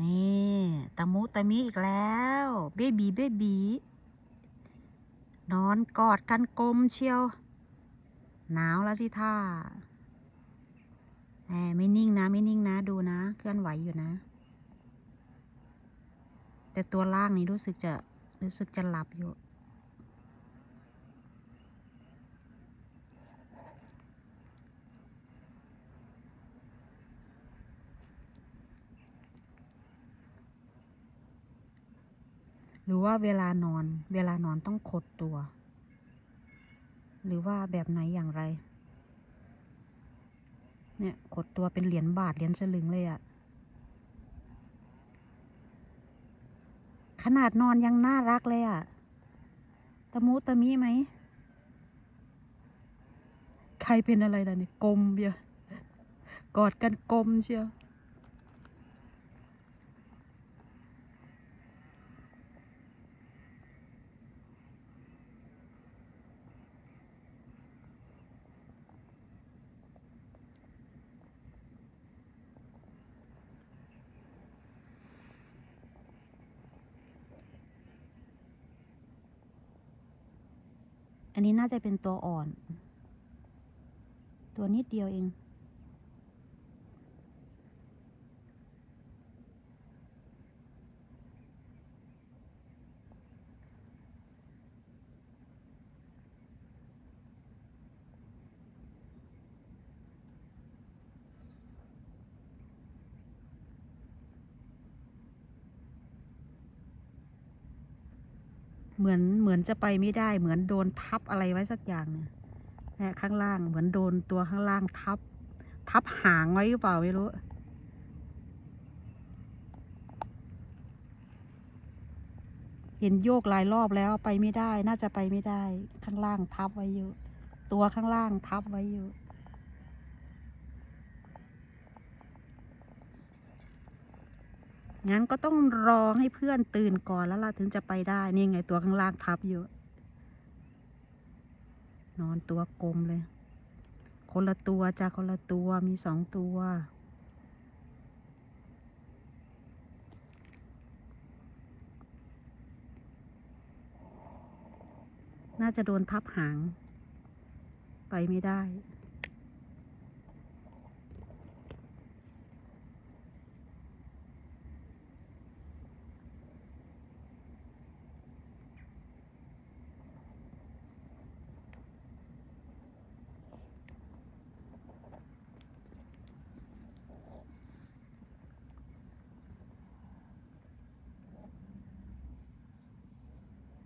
นี่ตะมุตะมิอีกแล้วเบบีเบบีนอนกอดกันกลมเชียว หนาวแล้วสิท่าแหมไม่นิ่งนะ ไม่นิ่งนะ ดูนะ เคลื่อนไหวอยู่นะ แต่ตัวล่างนี้รู้สึกจะรู้สึกจะหลับอยู่ หรือว่าเวลานอน เวลานอนต้องขดตัว หรือว่าแบบไหนอย่างไร เนี่ยขดตัวเป็นเหรียญบาทเหรียญสลึงเลยอะขนาดนอนยังน่ารักเลยอะตะมูตะมีไหม ใครเป็นอะไรล่ะเนี่ยกลมเบียกอดกันกลมเชียว อันนี้น่าจะเป็นตัวอ่อน ตัวนิดเดียวเอง มือนเหมือนจะไปไม่ได้ เหมือนโดนทับอะไรไว้สักอย่างเนี่ยนี่ข้างล่างเหมือนโดนตัวข้างล่างทับ ทับหางไว้หรือเปล่าไม่รู้ เห็นโยกหลายรอบแล้วไปไม่ได้ น่าจะไปไม่ได้ ข้างล่างทับไว้อยู่ ตัวข้างล่างทับไว้อยู่ งั้นก็ต้องรอให้เพื่อนตื่นก่อนแล้วเราถึงจะไปได้ นี่ไงตัวข้างล่างทับอยู่ นอนตัวกลมเลย คนละตัวจ้าคนละตัวมีสองตัว น่าจะโดนทับหาง ไปไม่ได้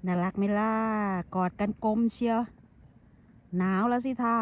น่ารักไหมล่ะ กอดกันกลมเชียว หนาวแล้วสิท่า